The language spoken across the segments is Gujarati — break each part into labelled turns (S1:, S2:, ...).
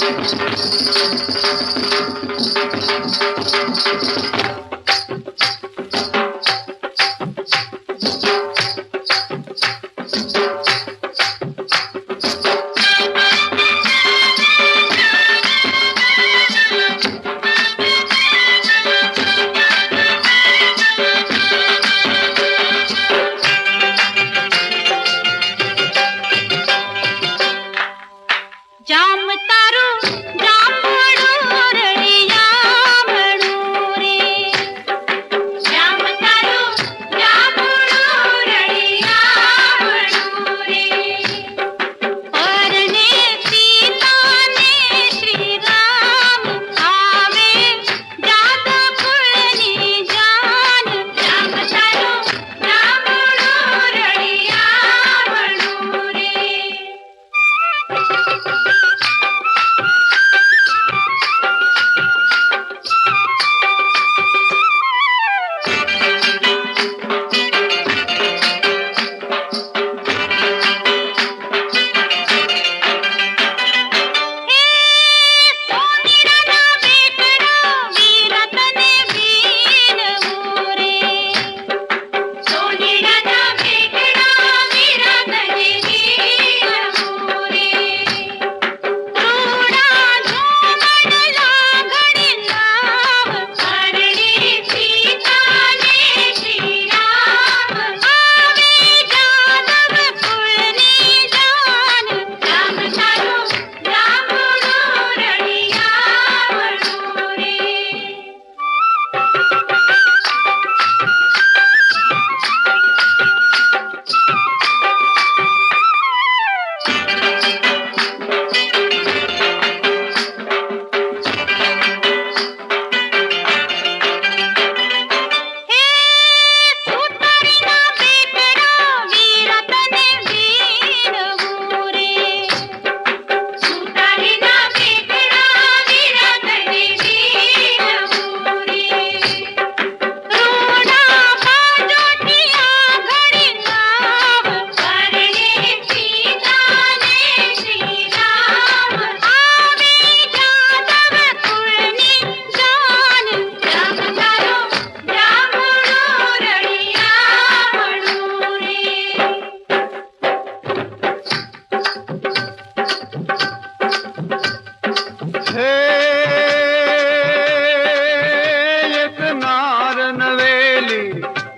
S1: Thank you.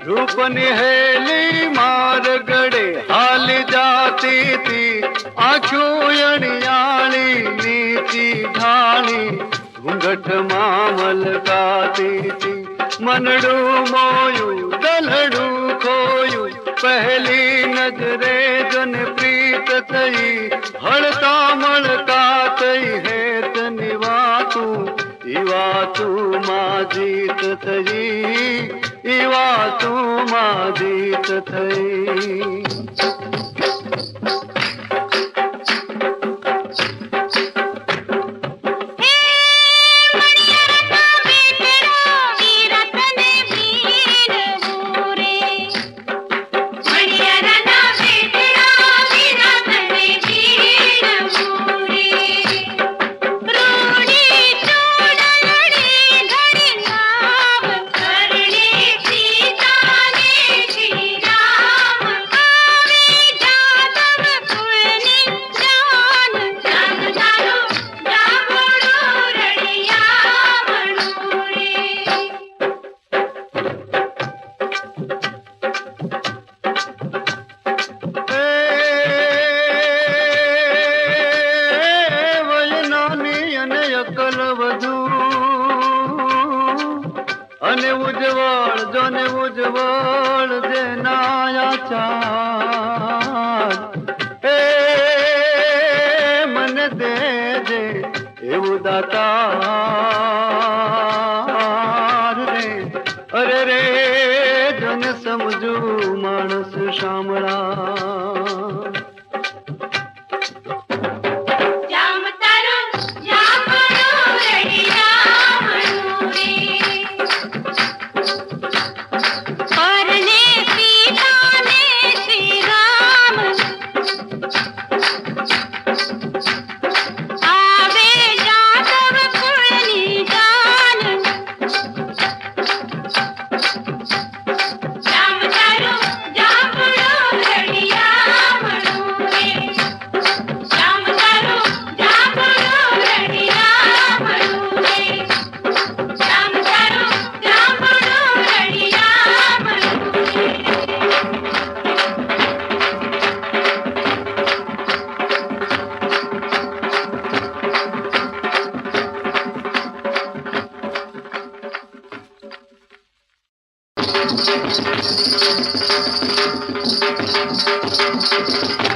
S1: રૂપની હેલી માર ગડે હાલ જાતી તી આખું અણિયાળી નીચી ઢાણી ઘૂંઘટમાં મલકાતી તી મનડું મોયું ગલડું ખોયું, પહેલી નજરે જન પ્રીત થઈ. હળતા મળકા થઈ હેતની વાતું, ઈ વાતું માં જીત થઈ. પીવા તું માં જીત થઈ. અને ઉજવળ જોને ઉજવળ જે નાયા ચાંદ. એ મને દે દે એવું દાતા રે. અરે રે, જન સમજુ માણસ શામળા.
S2: Thank you.